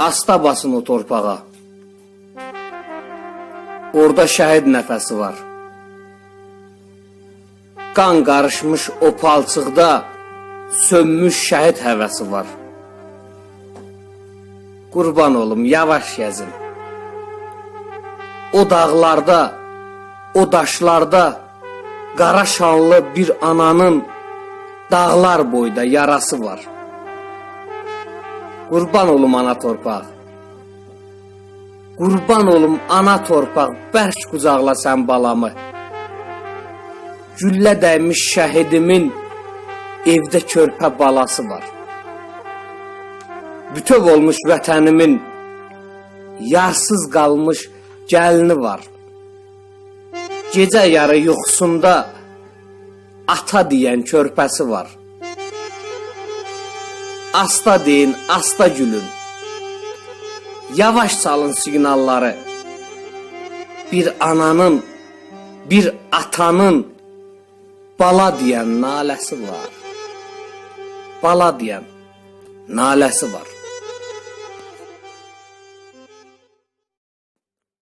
Asta basın o torpağa. Orada şəhid nəfəsi var. Qan qarışmış o palçıqda sönmüş şəhid həvəsi var. Qurban olum, yavaş gəzin. O dağlarda, o daşlarda qara şanlı bir ananın dağlar boyda yarası var. Qurban olum ana torpaq. Qurban olum ana torpaq, bərk qucaqla sən balamı. Güllə dəymiş şəhidimin evdə körpə balası var. Bütöv olmuş vətənimin yarsız qalmış gəlini var. Gecə yarı yuxusunda ata deyən körpəsi var. Asta deyin, asta gülün. Yavaş salın siqnalları. Bir ananın, bir atanın bala deyən naləsi var. Bala deyən naləsi var.